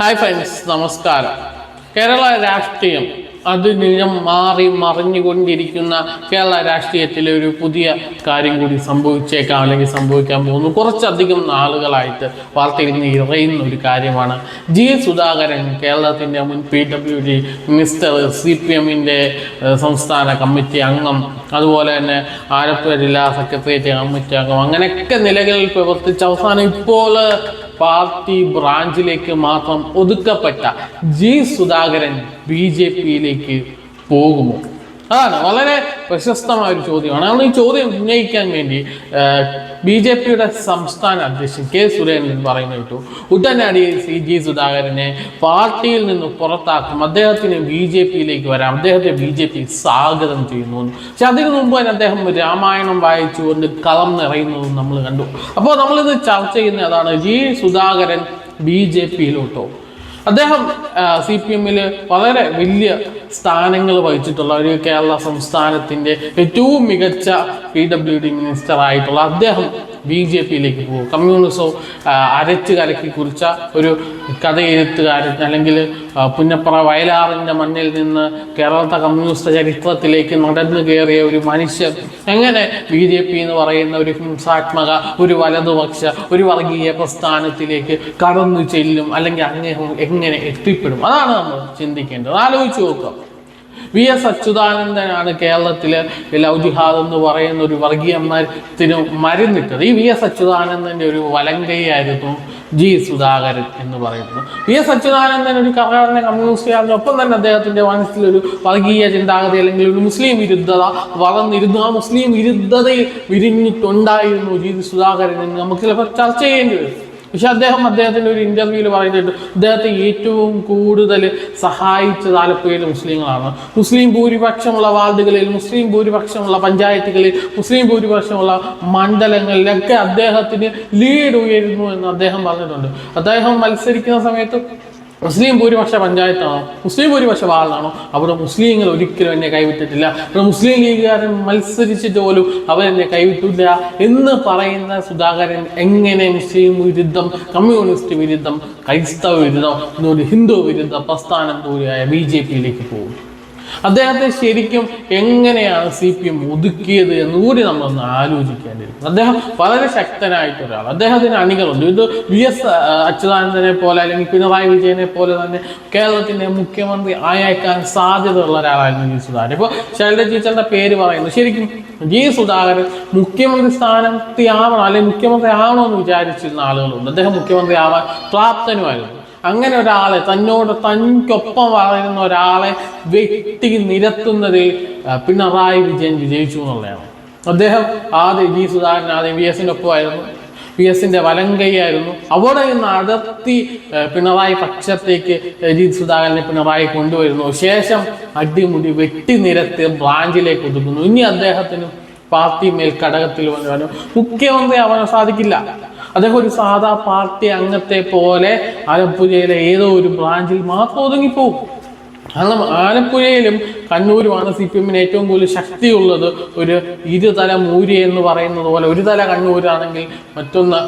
Hi friends നമസ്കാരം. കേരള രാഷ്ട്രീയം അതിനിഴം മാറി മറിഞ്ഞുകൊണ്ടിരിക്കുന്ന കേരള രാഷ്ട്രീയത്തിലെ ഒരു പുതിയ കാര്യം കൂടി സംഭവിച്ചേക്കാം അല്ലെങ്കിൽ സംഭവിക്കാൻ പോകുന്നു. കുറച്ചധികം നാളുകളായിട്ട് വാർത്തയിൽ നിന്ന് ഇറയുന്ന ഒരു കാര്യമാണ്. ജി. സുധാകരൻ കേരളത്തിന്റെ മുൻ P W D minister C P എമ്മിന്റെ സംസ്ഥാന കമ്മിറ്റി അംഗം അതുപോലെ തന്നെ ആലപ്പുഴ ജില്ലാ സെക്രട്ടേറിയറ്റ് കമ്മിറ്റി അംഗം അങ്ങനെയൊക്കെ നിലകളിൽ പ്രവർത്തിച്ച് അവസാനം ഇപ്പോൾ പാർട്ടി ബ്രാഞ്ചിലേക്ക് മാത്രം ഒതുക്കപ്പെട്ട ജി സുധാകരൻ ബി ജെ പിയിലേക്ക് പോകുമോ? അതാണ്. വളരെ പ്രശസ്തമായ ഒരു ചോദ്യമാണ്. അതുകൊണ്ട് ഈ ചോദ്യം ഉന്നയിക്കാൻ വേണ്ടി ബി ജെ പിയുടെ സംസ്ഥാന അധ്യക്ഷൻ കെ സുരേന്ദ്രൻ പറയുന്നു കേട്ടു. ഉടനടി സി ജി സുധാകരനെ പാർട്ടിയിൽ നിന്ന് പുറത്താക്കും. അദ്ദേഹത്തിന് ബി ജെ പിയിലേക്ക് വരാം. അദ്ദേഹത്തെ ബി ജെ പി സ്വാഗതം ചെയ്യുന്നു പക്ഷെ അതിനു മുമ്പ് തന്നെ അദ്ദേഹം രാമായണം വായിച്ചു കൊണ്ട് കളം നിറയുന്നതും നമ്മൾ കണ്ടു. അപ്പോൾ നമ്മളിത് ചർച്ച ചെയ്യുന്ന അതാണ് ജി സുധാകരൻ ബി ജെ പിയിലോട്ടോ. അദ്ദേഹം സി പി എമ്മിൽ വളരെ വലിയ സ്ഥാനങ്ങൾ വഹിച്ചിട്ടുള്ള ഒരു കേരള സംസ്ഥാനത്തിന്റെ ഏറ്റവും മികച്ച പി ഡബ്ല്യു ഡി മിനിസ്റ്റർ ആയിട്ടുള്ള അദ്ദേഹം ബി ജെ പിയിലേക്ക് പോകും. കമ്മ്യൂണിസവും അരച്ച് കലക്കി കുറിച്ച ഒരു കഥ എഴുത്തുകാരൻ അല്ലെങ്കിൽ പുന്നപ്പുറ വയലാറിന്റെ മണ്ണിൽ നിന്ന് കേരളത്തെ കമ്മ്യൂണിസ്റ്റ് ചരിത്രത്തിലേക്ക് നടന്നു കയറിയ ഒരു മനുഷ്യൻ. എങ്ങനെ ബി ജെ പി എന്ന് പറയുന്ന ഒരു ഹിംസാത്മക ഒരു വലതുപക്ഷ ഒരു വർഗീയ പ്രസ്ഥാനത്തിലേക്ക് കടന്നു ചെല്ലും അല്ലെങ്കിൽ അങ്ങേഹം എങ്ങനെ എത്തിപ്പെടും? അതാണ് നമ്മൾ ചിന്തിക്കേണ്ടത്. ആലോചിച്ച് നോക്കുക വി എസ് അച്യുതാനന്ദനാണ് കേരളത്തിലെ ലവ് ജിഹാദ് എന്ന് പറയുന്ന ഒരു വർഗീയത്തിന് മരുന്നിട്ടത്. ഈ വി എസ് അച്യുതാനന്ദന്റെ ഒരു വലങ്കയായിരുന്നു ജി സുധാകരൻ എന്ന് പറയുന്നത്. വി എസ് അച്യുതാനന്ദൻ ഒരു കർണാടക കമ്മ്യൂണിസ്റ്റുകാരന്റെ ഒപ്പം തന്നെ അദ്ദേഹത്തിന്റെ മനസ്സിലൊരു വർഗീയ ചിന്താഗതി അല്ലെങ്കിൽ ഒരു മുസ്ലിം വിരുദ്ധത വളർന്നിരുന്നു. ആ മുസ്ലിം വിരുദ്ധതയിൽ വിരിഞ്ഞിട്ടുണ്ടായിരുന്നു ജി സുധാകരൻ എന്ന് നമുക്ക് ചിലപ്പോൾ ചർച്ച ചെയ്യേണ്ടി വരും. പക്ഷെ അദ്ദേഹം അദ്ദേഹത്തിന്റെ ഒരു ഇന്റർവ്യൂവിൽ പറയുന്നുണ്ട് അദ്ദേഹത്തെ ഏറ്റവും കൂടുതൽ സഹായിച്ചത് ആലപ്പുഴയിലെ മുസ്ലിങ്ങളാണ്. മുസ്ലിം ഭൂരിപക്ഷമുള്ള വാർഡുകളിൽ മുസ്ലിം ഭൂരിപക്ഷമുള്ള പഞ്ചായത്തുകളിൽ മുസ്ലിം ഭൂരിപക്ഷമുള്ള മണ്ഡലങ്ങളിലൊക്കെ അദ്ദേഹത്തിന് ലീഡ് ഉയരുന്നു എന്ന് അദ്ദേഹം പറഞ്ഞിട്ടുണ്ട്. അദ്ദേഹം മത്സരിക്കുന്ന സമയത്ത് മുസ്ലിം ഭൂരിപക്ഷ പഞ്ചായത്താണോ? മുസ്ലിം ഭൂരിപക്ഷ വാർഡാണോ? അവിടെ മുസ്ലിങ്ങൾ ഒരിക്കലും എന്നെ കൈവിട്ടിട്ടില്ല. അവിടെ മുസ്ലിം ലീഗുകാരൻ മത്സരിച്ചിട്ട് പോലും അവരെന്നെ കൈവിട്ടില്ല എന്ന് പറയുന്ന സുധാകരൻ എങ്ങനെ മുസ്ലിം വിരുദ്ധം കമ്മ്യൂണിസ്റ്റ് വിരുദ്ധം ക്രൈസ്തവ വിരുദ്ധം എന്നൊരു ഹിന്ദു വിരുദ്ധ പ്രസ്ഥാനം കൂടിയായ ബി ജെ പിയിലേക്ക് പോകും? അദ്ദേഹത്തെ ശരിക്കും എങ്ങനെയാണ് സി പി എം ഒതുക്കിയത് എന്ന് കൂടി നമ്മളൊന്ന് ആലോചിക്കേണ്ടിയിരിക്കും അദ്ദേഹം വളരെ ശക്തനായിട്ട് ഒരാൾ അദ്ദേഹത്തിന് അണികളുണ്ട്. ഇത് വി എസ് അച്യുതാനന്ദനെ പോലെ അല്ലെങ്കിൽ പിണറായി വിജയനെ പോലെ തന്നെ കേരളത്തിന്റെ മുഖ്യമന്ത്രി ആയേക്കാൻ സാധ്യതയുള്ള ഒരാളായിരുന്നു ജി സുധാകരൻ. ഇപ്പോൾ ശൈലജ ടീച്ചറിന്റെ പേര് പറയുന്നു. ശരിക്കും ജി സുധാകരൻ മുഖ്യമന്ത്രി സ്ഥാനത്ത് ആവണം അല്ലെങ്കിൽ മുഖ്യമന്ത്രി ആവണമെന്ന് വിചാരിച്ചിരുന്ന ആളുകളുണ്ട്. അദ്ദേഹം മുഖ്യമന്ത്രി ആവാൻ പ്രാപ്തനുമായിരുന്നു. അങ്ങനെ ഒരാളെ തന്നോട് തനിക്കൊപ്പം വളരുന്ന ഒരാളെ വെട്ടി നിരത്തുന്നതിൽ പിണറായി വിജയൻ വിജയിച്ചു എന്നുള്ളതാണ്. അദ്ദേഹം ആദ്യം ജി സുധാകരൻ ആദ്യം വി എസിന്റെ ഒപ്പമായിരുന്നു. പി എസിന്റെ വലങ്കയായിരുന്നു അവിടെ നിന്ന് അടർത്തി പിണറായി പക്ഷത്തേക്ക് ജി സുധാകരനെ പിണറായി കൊണ്ടുവരുന്നു. ശേഷം അടിമുടി വെട്ടി നിരത്തി ബ്രാഞ്ചിലേക്ക് ഒതുക്കുന്നു. ഇനി അദ്ദേഹത്തിന് പാർട്ടി മേൽ ഘടകത്തിൽ വന്നു മുഖ്യമന്ത്രി അവനെ സാധിക്കില്ല. അദ്ദേഹം ഒരു സാധാ പാർട്ടി അംഗത്തെ പോലെ ആലപ്പുഴയിലെ ഏതോ ഒരു ബ്രാഞ്ചിൽ മാത്രം ഒതുങ്ങിപ്പോകും. കാരണം ആലപ്പുഴയിലും കണ്ണൂരുമാണ് സി പി എമ്മിന് ഏറ്റവും കൂടുതൽ ശക്തിയുള്ളത്. ഒരു ഇരുതല മൂരി എന്ന് പറയുന്നത് പോലെ ഒരു തല കണ്ണൂരാണെങ്കിൽ മറ്റൊന്ന്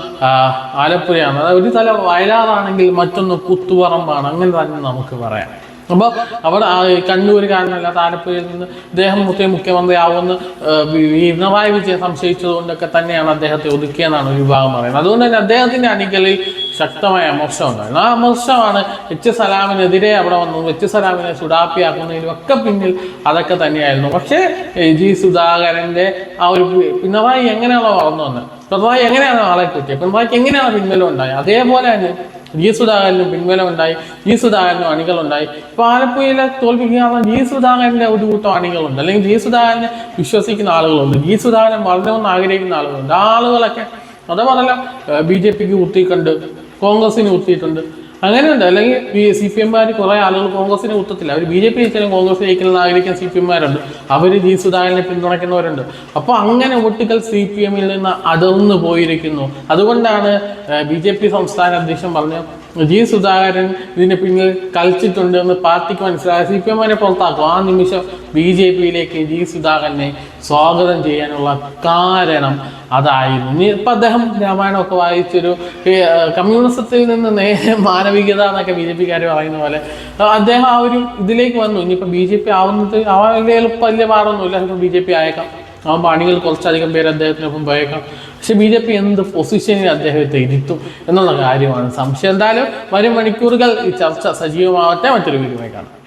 ആലപ്പുഴയാണ്. അതായത് ഒരു തല വയലാറാണെങ്കിൽ മറ്റൊന്ന് കുത്തുപറമ്പാണ്. അങ്ങനെ തന്നെ നമുക്ക് പറയാം. അപ്പോൾ അവിടെ ആ കണ്ണൂരുകാരനല്ലാത്ത ആലപ്പുഴയിൽ നിന്ന് ഇദ്ദേഹം മുഖ്യ മുഖ്യമന്ത്രി ആവുമെന്ന് ഈ പിണറായി വിജയൻ സംശയിച്ചതുകൊണ്ടൊക്കെ തന്നെയാണ് അദ്ദേഹത്തെ ഒതുക്കിയെന്നാണ് ഒരു വിഭാഗം പറയുന്നത്. അതുകൊണ്ട് തന്നെ അദ്ദേഹത്തിന്റെ അണികളിൽ ശക്തമായ അമർഷം ഉണ്ടായിരുന്നു. ആ അമർഷമാണ് എച്ച് സലാമിനെതിരെ അവിടെ വന്നത് എച്ച് സലാമിനെ സുഡാപ്പിയാക്കുന്നതിലും ഒക്കെ പിന്നിൽ അതൊക്കെ തന്നെയായിരുന്നു. പക്ഷേ ജി സുധാകരന്റെ ആ ഒരു പിണറായി എങ്ങനെയാണോ വളർന്നു വന്നത്? പിണറായി എങ്ങനെയാണ് ആളെ കിട്ടിയത്? പിണറായിക്ക് എങ്ങനെയാണ് പിൻബലം ഉണ്ടായത്? അതേപോലെ തന്നെ ജി പിൻബലം ഉണ്ടായി ജി സുധാകരനും അണികളുണ്ടായി. ഇപ്പൊ ആലപ്പുഴയിലെ തോൽപ്പിക്കാതെ ജി സുധാകരന്റെ ഒരു കൂട്ടം അണികളുണ്ട്. അല്ലെങ്കിൽ ജി സുധാകരനെ വിശ്വസിക്കുന്ന ആളുകളുണ്ട്. ജി സുധാകരൻ വളരണമെന്ന് ആഗ്രഹിക്കുന്ന ആളുകളുണ്ട്. ആളുകളൊക്കെ അതേപോലെ ബി ജെ പിക്ക് കുത്തിയിട്ടുണ്ട് കോൺഗ്രസിന് കുത്തിയിട്ടുണ്ട് അങ്ങനെയുണ്ട്. അല്ലെങ്കിൽ സി പി എംമാർ കുറേ ആളുകൾ കോൺഗ്രസിനെ കുത്തത്തില്ല. അവർ ബി ജെ പി ജയിച്ചാലും കോൺഗ്രസ് ജയിക്കണമെന്ന് ആഗ്രഹിക്കുന്ന സി പി എംമാരുണ്ട് അവർ ജി സുധാകരനെ പിന്തുണയ്ക്കുന്നവരുണ്ട്. അപ്പോൾ അങ്ങനെ വോട്ടുകൾ സി പി എമ്മിൽ നിന്ന് അടർന്നു പോയിരിക്കുന്നു. അതുകൊണ്ടാണ് ബി ജെ പി സംസ്ഥാന അധ്യക്ഷൻ പറഞ്ഞു ജി സുധാകരൻ ഇതിന് പിന്നിൽ കളിച്ചിട്ടുണ്ട് എന്ന് പാർട്ടിക്ക് മനസ്സിലായ സി പി എമ്മിനെ പുറത്താക്കും. ആ നിമിഷം ബി ജെ പിയിലേക്ക് ജി സുധാകരനെ സ്വാഗതം ചെയ്യാനുള്ള കാരണം അതായിരുന്നു. ഇനി ഇപ്പം അദ്ദേഹം രാമായണമൊക്കെ വായിച്ചൊരു കമ്മ്യൂണിസത്തിൽ നിന്ന് നേരെ മാനവികത എന്നൊക്കെ ബി ജെ പിക്കാർ പറയുന്ന പോലെ അദ്ദേഹം ആ ഒരു ഇതിലേക്ക് വന്നു. ഇനിയിപ്പോൾ ബി ജെ പി ആവുന്നത് വലിയ എളുപ്പം വലിയ പാടൊന്നുമില്ല. ചിലപ്പോൾ ബി ജെ പി ആയേക്കാം. ആ പണികൾ കുറച്ചധികം പേര് അദ്ദേഹത്തിനൊപ്പം പോയേക്കാം. പക്ഷെ ബി ജെ പി എന്ത് പൊസിഷനിൽ അദ്ദേഹത്തെ ഇരുത്തും എന്നുള്ള കാര്യമാണ്. സംശയം എന്തായാലും വരും മണിക്കൂറുകൾ ഈ ചർച്ച സജീവമാവട്ടെ. മറ്റൊരു വീഡിയോ കാണാം.